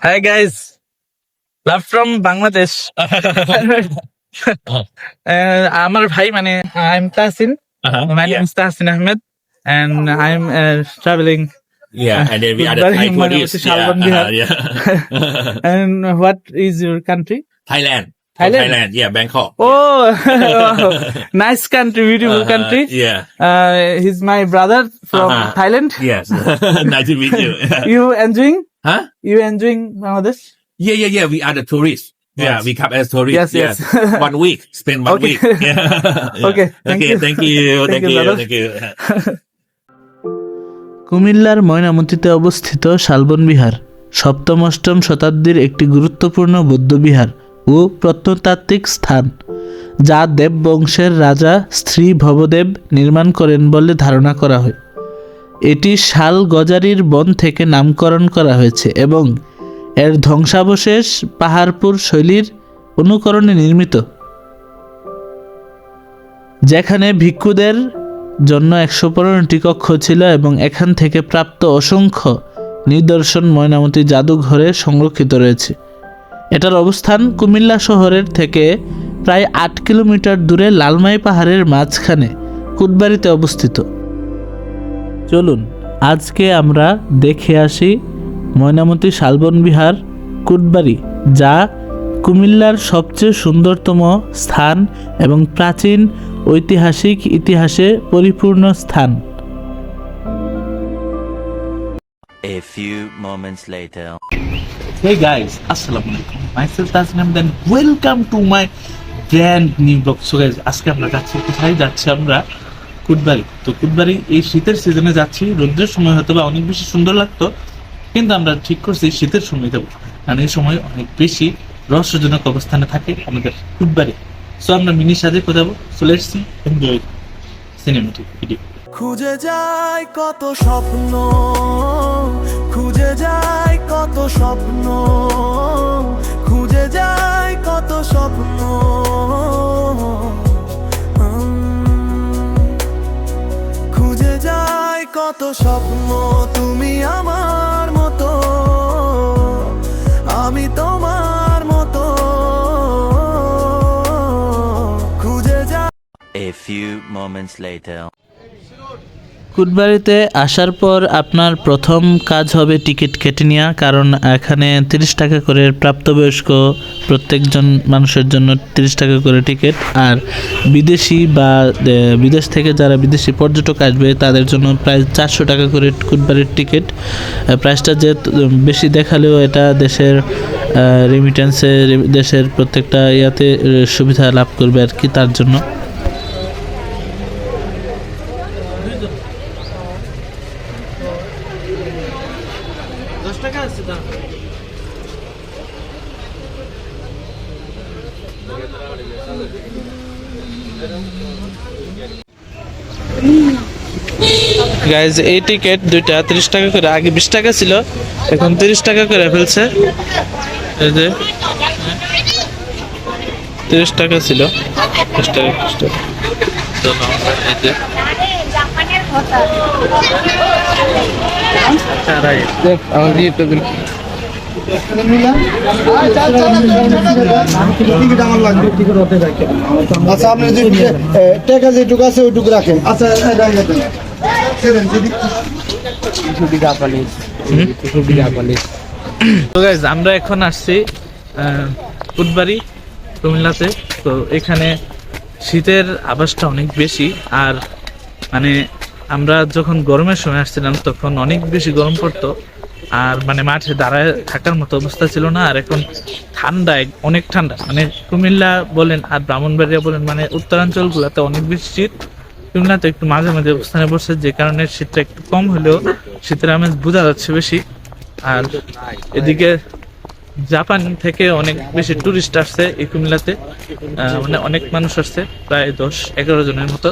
Hi guys, love from Bangladesh. uh, আমার ভাই মানে I'm Tasin. Uh-huh. My name is Tasin Ahmed, and I'm uh, traveling. Yeah, and then we are the Very Thai much tourists. to Yeah, Shalban uh-huh, Bihar. yeah. And what is your country? Thailand. Country country yeah he brother from Thailand you you কুমিল্লার ময়নামতিতে অবস্থিত শালবন বিহার সপ্তম অষ্টম শতাব্দীর একটি গুরুত্বপূর্ণ বৌদ্ধ বিহার। ও প্রত্নতাত্ত্বিক স্থান, যা দেব বংশের রাজা স্ত্রী ভবদেব নির্মাণ করেন বলে ধারণা করা হয়। এটি শাল গজারির বন থেকে নামকরণ করা হয়েছে এবং এর ধ্বংসাবশেষ পাহাড়পুর শৈলীর অনুকরণে নির্মিত, যেখানে ভিক্ষুদের জন্য একশো পনেরোটি কক্ষ ছিল এবং এখান থেকে প্রাপ্ত অসংখ্য নিদর্শন ময়নামতি জাদুঘরে সংরক্ষিত রয়েছে। এটার অবস্থান কুমিল্লা শহরের থেকে প্রায় আট কিলোমিটার দূরে লালমাই পাহাড়ের মাঝখানে, কুটবাড়িতে অবস্থিত চলুন, আজকে আমরা দেখে আসি ময়নামতি শালবন বিহার কুটবাড়ি, যা কুমিল্লার সবচেয়ে সুন্দরতম স্থান এবং প্রাচীন ঐতিহাসিক ইতিহাসে পরিপূর্ণ স্থান A few moments later. Guys, Assalamu alaikum. Myself Tasnim then welcome to my brand new vlog. So guys, আজকে আমরা যাচ্ছি কোথায় যাচ্ছি আমরা? কুটবাড়ি। তো কুটবাড়ি এই শীতের সিজনে যাচ্ছি রোদ্রের সময় হয়তো বা অনেক বেশি সুন্দর লাগতো কিন্তু আমরা ঠিক করছি শীতের সময় যাব। কারণ এই সময় অনেক বেশি রহস্যজনক অবস্থানে থাকে আমাদের কুটবাড়ি। সো আমরা মিনি সাজে কোথাও চলে এসেছি এনজয় সিনেমেটিক ভিডিও খুঁজে যায় কত স্বপ্ন খুঁজে যায় কত স্বপ্ন, খুঁজে যায় কত স্বপ্ন খুঁজে যায় কত স্বপ্ন তুমি আমার মতো, আমি তোমার মতো খুঁজে যায় A few moments later. কুটবাড়িতে আসার পর আপনার প্রথম কাজ হবে টিকিট কেটে নেওয়া, কারণ এখানে তিরিশ টাকা করে প্রাপ্তবয়স্ক প্রত্যেকজন মানুষের জন্য তিরিশ টাকা করে টিকিট। আর বিদেশি বা বিদেশ থেকে যারা বিদেশি পর্যটক আসবে, তাদের জন্য প্রায় চারশো টাকা করে কুটবাড়ির টিকিট। প্রাইসটা যে বেশি দেখালেও এটা দেশের রেমিটেন্সে দেশের প্রত্যেকটা ইয়াতে সুবিধা লাভ করবে আর কি তার জন্য। গাইজ এই টিকিট দুইটা তিরিশ টাকা করে, আগে বিশ টাকা ছিল, এখন তিরিশ টাকা করে ফেলছে। এই যে, তিরিশ টাকা ছিল। বিশ টাকা, তিরিশ টাকা। যে। আচ্ছা আপনি যে আছে ওইটুকু রাখেন। আচ্ছা তো গাইজ আমরা এখন আসছি কুটবাড়ি কুমিল্লাতে। তো এখানে শীতের আবাসটা অনেক বেশি আর মানে আমরা যখন গরমের সময় আসছিলাম তখন অনেক বেশি গরম পড়তো। আর মানে মাঠে দাঁড়ায় থাকার মতো অবস্থা ছিল না আর এখন ঠান্ডায় অনেক ঠান্ডা। মানে কুমিল্লা বলেন আর ব্রাহ্মণবাড়িয়া বলেন মানে উত্তরাঞ্চলগুলোতে অনেক বেশি শীত। কুমিল্লাতে একটু মাঝে মাঝে অবস্থানে বসে, যে কারণে শীতটা একটু কম হলেও শীতের আমেজ বোঝা যাচ্ছে বেশি। আর এদিকে জাপান থেকে অনেক বেশি টুরিস্ট আসছে এই কুমিল্লাতে। মানে অনেক মানুষ আসছে, প্রায় দশ, এগারো জনের মতো।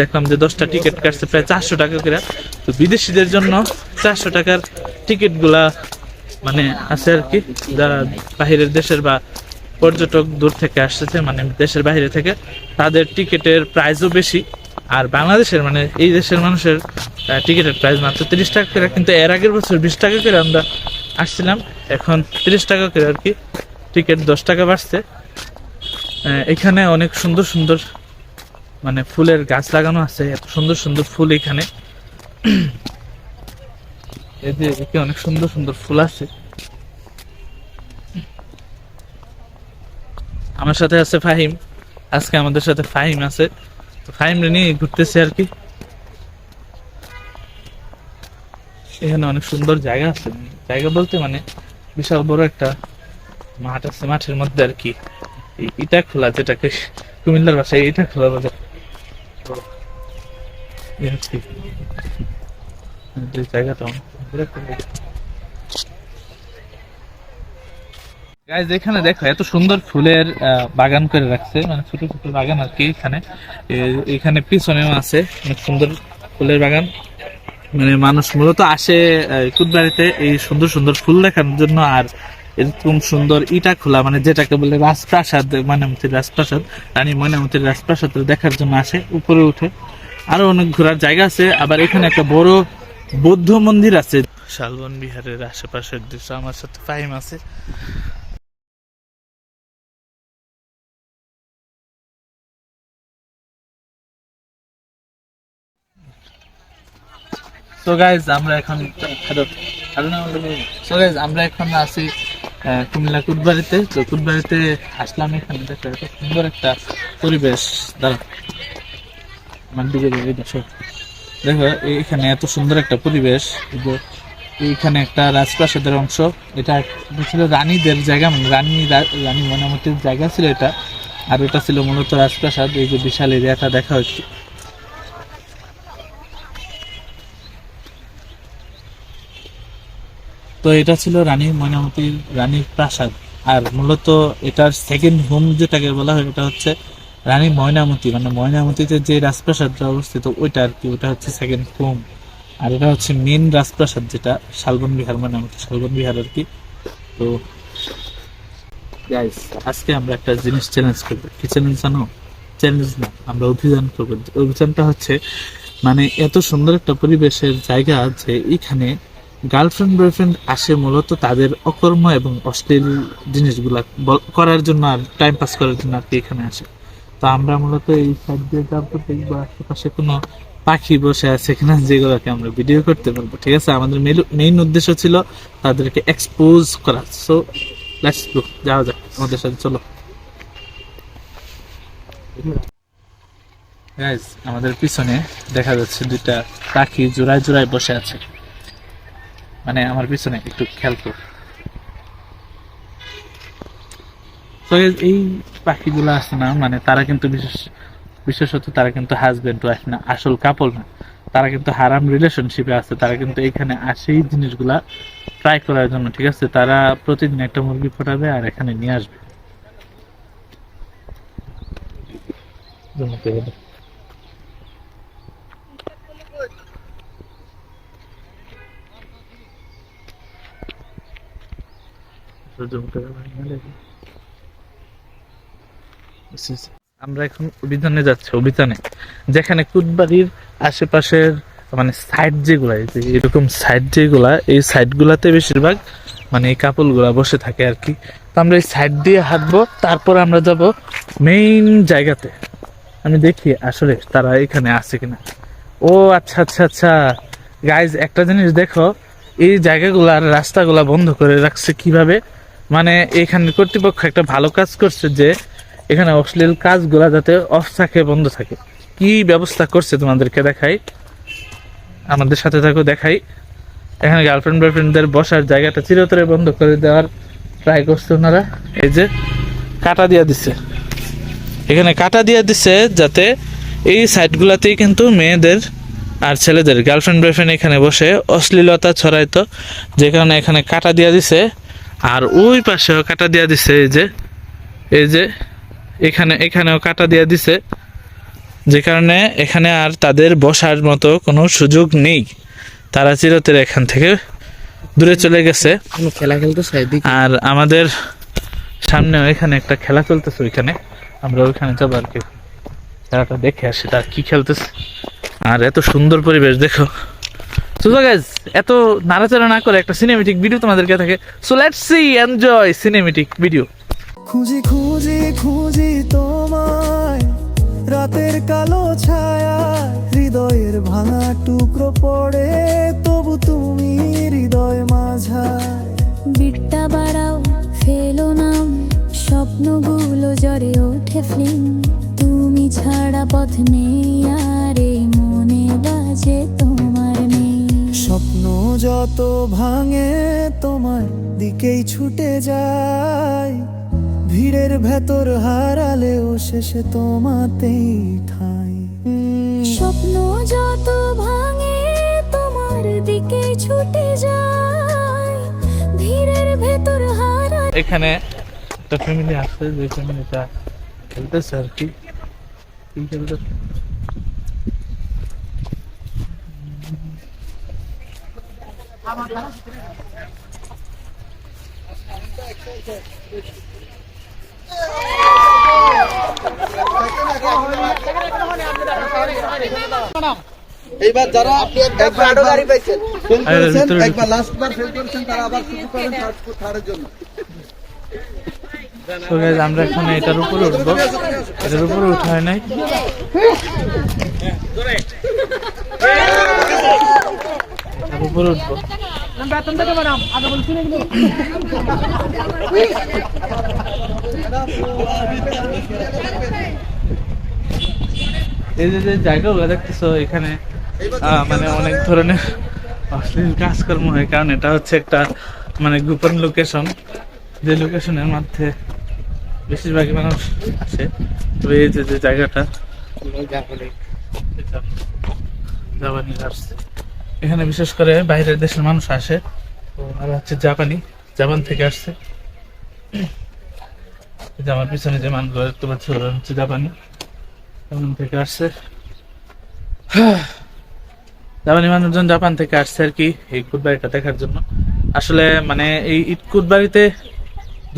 দেখলাম যে দশটা টিকিট কাটছে, প্রায় চারশো টাকা করে। তো বিদেশিদের জন্য চারশো টাকার টিকিটগুলা মানে আছে আর কি, যারা বাহিরের দেশের বা পর্যটক দূর থেকে আসছে মানে দেশের বাইরে থেকে, তাদের টিকিটের প্রাইসও বেশি। আর বাংলাদেশের মানে এই দেশের মানুষের টিকিটের প্রাইস মাত্র তিরিশ টাকা করে, কিন্তু এর আগের বছর বিশ টাকা করে আমরা আসছিলাম, এখন তিরিশ টাকা করে আর কি টিকিট দশ টাকা বাড়ছে। এখানে অনেক সুন্দর সুন্দর মানে ফুলের গাছ লাগানো আছে, এত সুন্দর সুন্দর ফুল এখানে। এদিকে অনেক সুন্দর সুন্দর ফুল আছে। আমার সাথে আছে ফাহিম, আজকে আমাদের সাথে ফাহিম আছে। তো ফাহিম নিয়ে ঘুরতেছে আর কি। এখানে অনেক সুন্দর জায়গা আছে। জায়গা বলতে মানে বিশাল বড় একটা মাঠ আছে। মাঠের মধ্যে আর কি ইটা খোলা যেটাকে কুমিল্লার ভাষায় ইটা খোলা বলে। জায়গাটা অনেক সুন্দর একটা জায়গা। গাইজ এখানে দেখো, এত সুন্দর ফুলের বাগান করে রাখছে। মানে ছোট ছোট বাগান আর কি এখানে। এখানে পিছনেও আছে অনেক সুন্দর ফুলের বাগান। মানে মানুষ মূলত আসে কুদবাড়িতে এই সুন্দর সুন্দর ফুল দেখার জন্য। আর এরকম সুন্দর ইটা খোলা মানে যেটাকে বলে রাজপ্রাসাদ, ময়নামতির রাজপ্রাসাদ, রানী ময়নামতির রাজপ্রাসাদ দেখার জন্য আসে, উপরে উঠে। আরও অনেক ঘোরার জায়গা আছে, আবার এখানে একটা বড় বৌদ্ধ মন্দির আছে। শালবন বিহারের আশেপাশের দৃশ্য আমার সাথে ফাহিম আছে। সো গাইজ আমরা এখন সো গাইজ আমরা এখন আছি কুমিল্লা কুটবাড়িতে। তো কুটবাড়িতে আসলাম এখানে, দেখো, এত সুন্দর একটা পরিবেশ। দাঁড়া দিকে দেখে। দেখো, এখানে এত সুন্দর একটা পরিবেশ। এই এইখানে একটা রাজপ্রাসাদের অংশ। এটা ছিল রানীদের জায়গা মানে রানী রানী মনামতির জায়গা ছিল এটা। আর এটা ছিল মূলত রাজপ্রাসাদ। এই যে বিশাল এরিয়াটা দেখা হচ্ছে। তো এটা ছিল রানী ময়নামতির রানীর প্রাসাদ। আর মূলত এটার সেকেন্ড হোম যেটাকে বলা হয় এটা হচ্ছে রানী ময়নামতি। মানে ময়নামতিতে যে রাজপ্রাসাদটা অবস্থিত, ওইটা আর কি, ওটা হচ্ছে সেকেন্ড হোম আর এটা হচ্ছে মেন রাজপ্রাসাদ যেটা, শালবন বিহার ময়নামতি, শালবন বিহার আর কি। তো আজকে আমরা একটা জিনিস চ্যালেঞ্জ করব। কি চ্যালেঞ্জ জানো? চ্যালেঞ্জ না, আমরা অভিযান করব। অভিযানটা হচ্ছে মানে এত সুন্দর একটা পরিবেশের জায়গা যে এখানে গার্লফ্রেন্ড, বয়ফ্রেন্ড আসে মূলত তাদের অকর্ম এবং অশ্লীল জিনিসগুলা করার জন্য আর টাইম পাস করার জন্য আর কি এখানে আসে। তো আমরা মূলত এই সাইড দিয়ে যাব দেখব আশেপাশে কোনো পাখি বসে আছে কিনা যেগুলোকে আমরা ভিডিও করতে পারব, ঠিক আছে? আমাদের মেইন উদ্দেশ্য ছিল তাদেরকে এক্সপোজ করা। সো লেটস গো যাওয়া যাক আমাদের সাথে, চলো। আমাদের পিছনে দেখা যাচ্ছে দুইটা পাখি জোড়ায় জোড়ায় বসে আছে। মানে আমার পিছনে একটু খেয়াল কর। এই- পাখিগুলো আছে না মানে তারা কিন্তু বিশেষ, বিশেষত তারা কিন্তু হাজবেন্ড ওয়াইফ না, আসল কাপল না। তারা কিন্তু হারাম রিলেশনশিপে আছে, তারা কিন্তু এখানে আসে এই জিনিসগুলা ট্রাই করার জন্য, ঠিক আছে? তারা প্রতিদিন একটা মুরগি ফোটাবে আর এখানে নিয়ে আসবে। আমরা এখন অভিযানে যাচ্ছি অভিযানে যেখানে কুটবাড়ির আশেপাশের মানে সাইড যেগুলা এরকম সাইড যেগুলা, এই সাইড গুলাতে বেশিরভাগ মানে এই কাপলগুলা বসে থাকে আর কি তো আমরা এই সাইড দিয়ে হাঁটবো, তারপর আমরা যাব মেইন জায়গাতে। আমি দেখি আসলে তারা এখানে আছে কিনা। ও আচ্ছা আচ্ছা আচ্ছা। গাইজ একটা জিনিস দেখো, এই জায়গাগুলা আর রাস্তাগুলা বন্ধ করে রাখছে কীভাবে? মানে এখানে কর্তৃপক্ষ একটা ভালো কাজ করছে যে এখানে অশ্লীল কাজগুলা যাতে অফ থাকে, বন্ধ থাকে। কি ব্যবস্থা করছে তোমাদেরকে দেখাই? আমাদের সাথে থাকো, দেখাই। এখানে গার্লফ্রেন্ড বয়ফ্রেন্ডদের বসার জায়গাটা চিরতরে বন্ধ করে দেওয়ার ট্রাই করছে ওনারা। এই যে কাটা দিয়া দিছে। এখানে কাটা দিয়া দিছে যাতে এই সাইটগুলাতেই কিন্তু মেয়েদের আর ছেলেদের গার্লফ্রেন্ড বয়ফ্রেন্ড এখানে বসে অশ্লীলতা ছড়াইতো। যে কারণে এখানে কাটা দিয়া দিছে। আর ওই পাশেও কাটা দিয়া দিছে এই যে এই যে এখানে এখানেও কাটা দিয়া দিছে। যে কারণে এখানে আর তাদের বসার মতো কোনো সুযোগ নেই। তারা চিরতের এখান থেকে দূরে চলে গেছে। খেলা খেলতে আর আমাদের সামনে এখানে একটা খেলা চলতেছে ওইখানে। আমরা ওইখানে যাব আর কি। খেলাটা দেখে আসি তার কি খেলতেছে। আর এত সুন্দর পরিবেশ দেখো। সো গাইজ এত নাড়াচাড়া না করে একটা সিনেমেটিক ভিডিও তোমাদেরকে থাকে। So let's see enjoy cinematic video খুঁজি খুঁজি খুঁজি তোমায়। রাতের কালো ছায়া হৃদয়ের ভাঙা টুকরো পড়ে তবু তুমি হৃদয় মাঝায়। বিটটা বাড়াও ফেলো নাম স্বপ্নগুলো জরে ওঠে ফ্লিম। তুমি ছাড়া পথ নেই আর এই মনে বাজে তোমার যত ভাঙে তোমার দিকেই ছুটে যায় ভিড়ের ভেতর হারালেও শেষে তোমাতেই ঠাই। স্বপ্ন যত ভাঙে তোমার দিকে ছুটে যায় ভিড়ের ভেতর হারা এখানে একটা ফ্যামিলি আছে যে ফ্যামিলিটা খেলতেছে আর কি। কি খেলতেছে? এইবার যারা একবার গাড়ি পাইছেন। ফেল করেছেন একবার লাস্ট বার ফেল করেছেন তারা আবার থার্ড থার্ডের জন্য। তো আমরা এখন এটার উপরে উঠবো। এটার উপরে উঠা হয় নাই। উপরে উঠবো। এই যে যে জায়গাগুলো দেখতেছো এখানে মানে অনেক ধরনের অশ্লীল কাজকর্ম হয় কারণ এটা হচ্ছে একটা মানে গোপন লোকেশন যে লোকেশনের মধ্যে বেশিরভাগই মানুষ আসে। তবে এই যে যে জায়গাটা জাপানি। আসছে। এখানে বিশেষ করে বাইরের দেশের মানুষ আসে। তো হচ্ছে জাপানি, জাপান থেকে আসছে। আমার পিছনে যে মানুষগুলো দেখতে পাচ্ছি, ওরা হচ্ছে জাপানি। জাপান থেকে আসছে। জাপানি মানুষজন জাপান থেকে আসছে আর কি এই কুটবাড়িটা দেখার জন্য। আসলে মানে এই ঈদ কুটবাড়িতে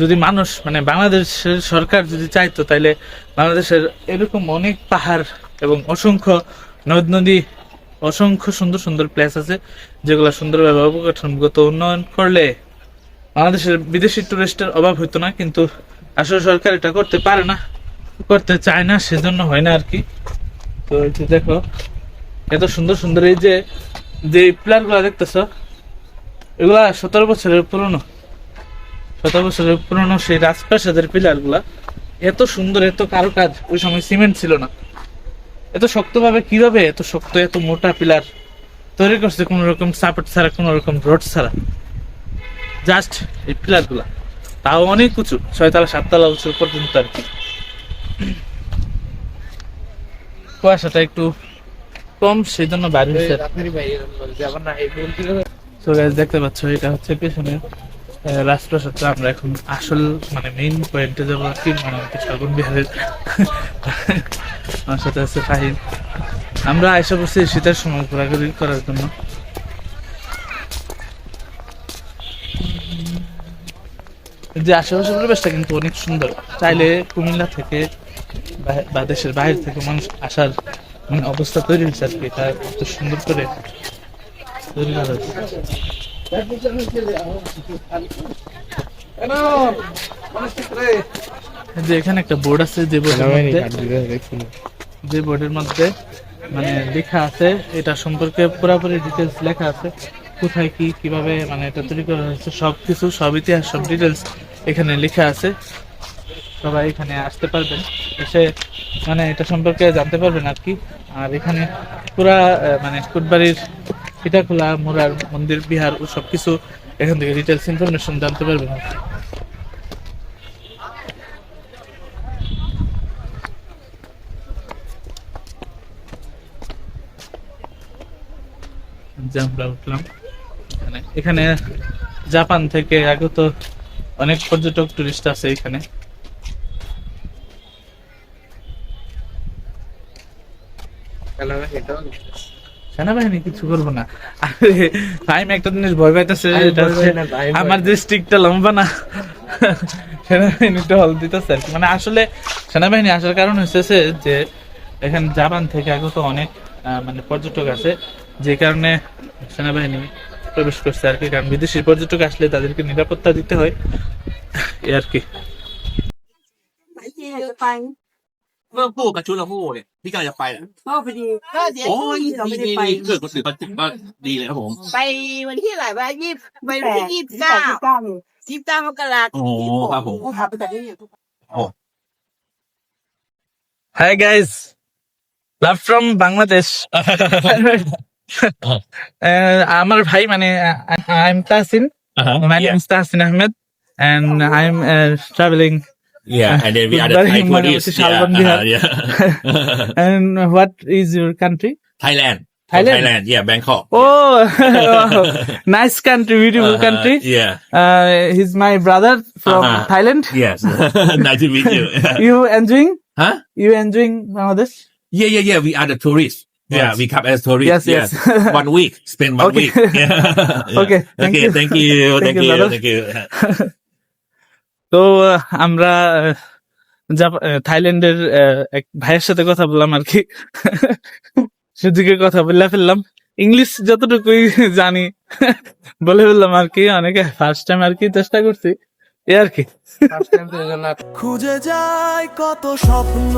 যদি মানুষ মানে বাংলাদেশের সরকার যদি চাইতো, তাইলে বাংলাদেশের এরকম অনেক পাহাড় এবং অসংখ্য নদ নদী অসংখ্য সুন্দর সুন্দর প্লেস আছে, যেগুলো সুন্দরভাবে অবকাঠামোগত উন্নয়ন করলে বাংলাদেশের বিদেশি টুরিস্টের অভাব হতো না, কিন্তু আসলে সরকার এটা করতে পারে না, করতে চায় না, সেজন্য হয় না আর কি তো দেখো, এত সুন্দর সুন্দর এই যে যে প্লেয়ারগুলা দেখতেছো, এগুলা সতেরো বছরের পুরনো। সতেরো বছরের পুরনো সেই রাজপ্রাসাদের পিলারগুলা এত সুন্দর, এত কারুকাজ, ওই সময় সিমেন্ট ছিল না। এত শক্তভাবে কীভাবে এত শক্ত এত মোটা পিলার তৈরি করছে কোন রকম সাপোর্ট ছাড়া কোন রকম রড ছাড়া? জাস্ট এই পিলারগুলা তাও অনেক উঁচু ছয়তলা সাততলা উঁচু পর্যন্ত আর কি। কুয়াশাটা একটু কম সেই জন্য guys, দেখতে পাচ্ছ এটা হচ্ছে পেছনে রাজপ্রাসাদ আমরা এখন আসল মানে মেইন পয়েন্টে যাব আর কি মানে আমাদের বিহারের। আমার সাথে আছে ফাহিম। আমরা আয়সা বসছি শীতের সময় ঘোরাঘুরি করার জন্য। যে আশেপাশে পরিবেশটা কিন্তু অনেক সুন্দর। চাইলে কুমিল্লা থেকে বা- দেশের বাইরে থেকে মানুষ আসার মানে অবস্থা তৈরি হয়েছে আর কি। এটা এত সুন্দর করে তৈরি করা হয়েছে। যে এখানে একটা বোর্ড আছে যে বোর্ডের মধ্যে যে বোর্ডের মধ্যে মানে লেখা আছে এটা সম্পর্কে পুরোপুরি ডিটেলস লেখা আছে। কোথায় কি কীভাবে মানে এটা তৈরি করা হয়েছে সব কিছু সব ইতিহাস সব ডিটেলস এখানে লেখা আছে। সবাই এখানে আসতে পারবেন এসে মানে এটা সম্পর্কে জানতে পারবেন আর কি। আর এখানে পুরা মানে কুটবাড়ির পিঠাখোলা মুরার মন্দির, বিহার ও সবকিছু এখান থেকে ডিটেলস ইনফরমেশন জানতে পারবেন এখানে। জাপান থেকে আগত অনেক পর্যটক টুরিস্ট আছে এখানে। সেনাবাহিনী কিছু করব না। আরে আমি একটা জিনিস ভয় পাইতেছে আমার যে স্টিকটা লম্বা না সেনাবাহিনীটা হল দিতেছে মানে আসলে সেনাবাহিনী আসার কারণ হচ্ছে যে এখানে জাপান থেকে আগত অনেক আহ, মানে পর্যটক আছে যে কারণে সেনাবাহিনী প্রবেশ করছে আর কি। কারণ বিদেশি পর্যটক আসলে তাদেরকে নিরাপত্তা দিতে হয় এই আর কি। เมื่อพูดกับชุดเราพูดเนี่ยพี่กำลังจะไปแหละ ก็พอดีก็เดี๋ยว โอ้ย เราไม่ได้ ดี ไป ดีเกิดคนอื่นก็ก็ดีเลยครับผม ไปวันที่ไหนวะยี่สิบไปวันที่ยี่สิบเก้ายี่สิบเก้ามกรา โอ้ครับผม พาไปแต่ที่นี่ Hi guys, love from Bangladesh. uh, আমার ভাই মানে I am Tasin Uh-huh. My name is Tasin Ahmed and I'm uh, traveling. Yeah, and then we are the Thai. Yeah, uh-huh, yeah. And what is your country? Thailand. From Thailand? Thailand. Yeah, Bangkok. Oh, nice country, beautiful Uh-huh, country. Yeah. Uh, he's my brother from Uh-huh. Thailand. Yes. nice to meet you. You enjoying? huh? You enjoying Bangladesh? Yeah, yeah, yeah. We are the tourists. Yeah, Yes. we come as tourists. Yes, yes. one week. Spend one Okay. week. Yeah. Yeah. Okay, thank okay, you. Thank you. Thank Thank you, you. Thank you. তো আমরা থাইল্যান্ডের আহ, এক ভাইয়ের সাথে কথা বললাম আর কি। সেদিকে কথা বলে ফেললাম। ইংলিশ যতটুকুই জানি বলে ফেললাম আর কি অনেকে। ফার্স্ট টাইম আর কি চেষ্টা করছি। এ আর কি। খুঁজে যায় কত স্বপ্ন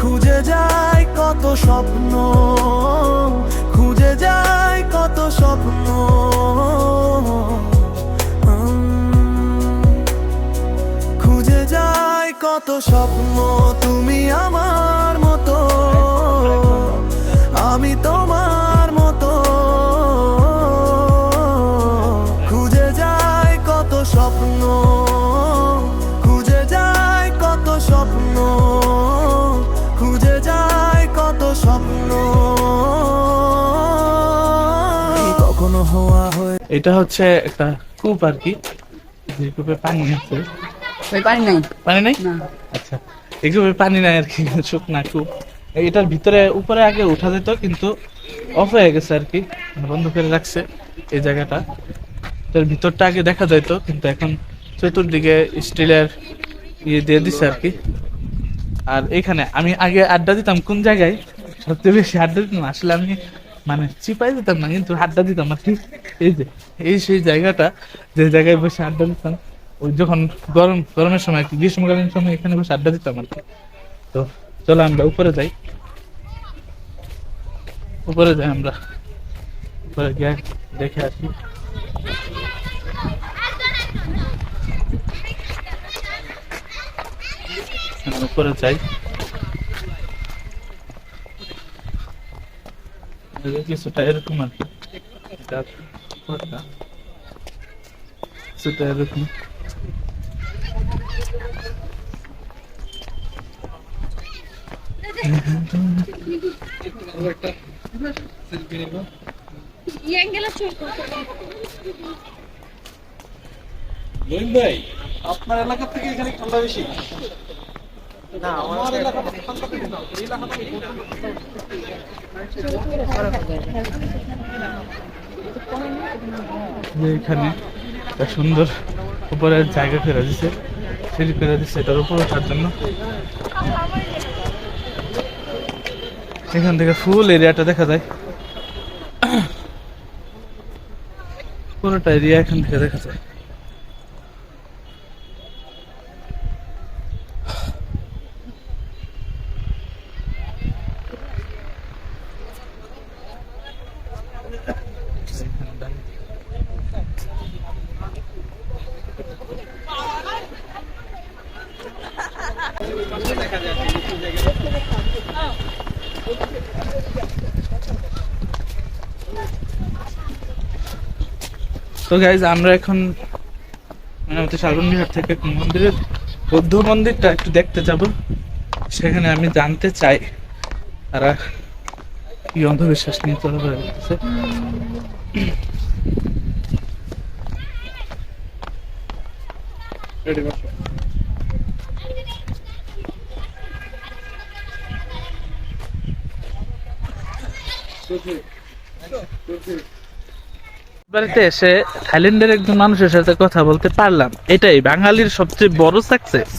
খুঁজে যায় কত স্বপ্ন যায় কত স্বপ্ন তুমি আমার মতো। আমি তোমার মতো। খুঁজে যায় কত স্বপ্ন। খুঁজে যায় কত স্বপ্ন। খুঁজে যায় কত স্বপ্ন। কখনো হওয়া হয়ে এটা হচ্ছে একটা কূপ আর কি, যে কূপে পানি আছে। পারি নাই। পানি নাই? না। আচ্ছা এই পানি নাই আর কি শুকনা কূপ এটার ভিতরে উপরে আগে উঠা যেত কিন্তু অফ হয়ে গেছে আর কি বন্ধ করে রাখছে এই জায়গাটা। এটার ভিতরটা আগে দেখা যাইতো কিন্তু এখন চতুর্দিকে স্টিলের ইয়ে দিয়ে দিছে আর কি। আর এখানে আমি আগে আড্ডা দিতাম কোন জায়গায় সবচেয়ে বেশি আড্ডা দিতাম আসলে আমি মানে চিপাই দিতাম না কিন্তু আড্ডা দিতাম আর কি। এই যে এই সেই জায়গাটা যে জায়গায় বসে আড্ডা দিতাম। ওই যখন গরম, গরমের সময় গ্রীষ্মকালীন সময় এখানে বসে আড্ডা দিতাম আর কি। তো চলো আমরা উপরে যাই। উপরে যাই আমরা। উপরে গিয়ে দেখে আসি। উপরে যাই। এই যে কিছুটা এরকম। আর কি এটা উপরটা। কিছুটা এরকম যে এখানে একটা সুন্দর উপরের জায়গা ফেরা দিছে সিঁড়ি করে দিচ্ছে এটার উপর ওঠার জন্য এখান থেকে ফুল এরিয়াটা দেখা যায়। পুরোটা এরিয়া এখান থেকে দেখা যায়। তো গাইজ আমরা এখন মানে আমাদের শালবন বিহার থেকে মন্দিরের বৌদ্ধ মন্দিরটা একটু দেখতে যাব। সেখানে আমি জানতে চাই তারা কি অন্ধবিশ্বাস নিয়ে চলাফেরা করতেছে বাড়িতে এসে থাইল্যান্ডের একজন মানুষের সাথে কথা বলতে পারলাম। এটাই বাঙালির সবচেয়ে বড় সাকসেস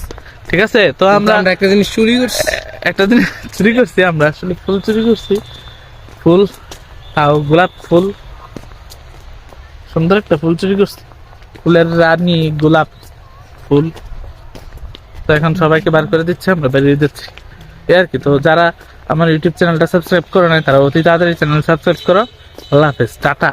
ঠিক আছে? তো আমরা একটা জিনিস চুরি করছি। একটা দিন চুরি করছি আমরা আসলে ফুল চুরি করছি। ফুল তাও গোলাপ ফুল। সুন্দর একটা ফুল চুরি করছি। ফুলের রানী গোলাপ ফুল। তো এখন সবাইকে বার করে দিচ্ছে আমরা বেরিয়ে দিচ্ছি এই আর কি তো যারা আমার ইউটিউব চ্যানেলটা সাবস্ক্রাইব করে নাই তারা অতি তাড়াতাড়ি চ্যানেল সাবস্ক্রাইব করো। আল্লাহ হাফেজ টাটা।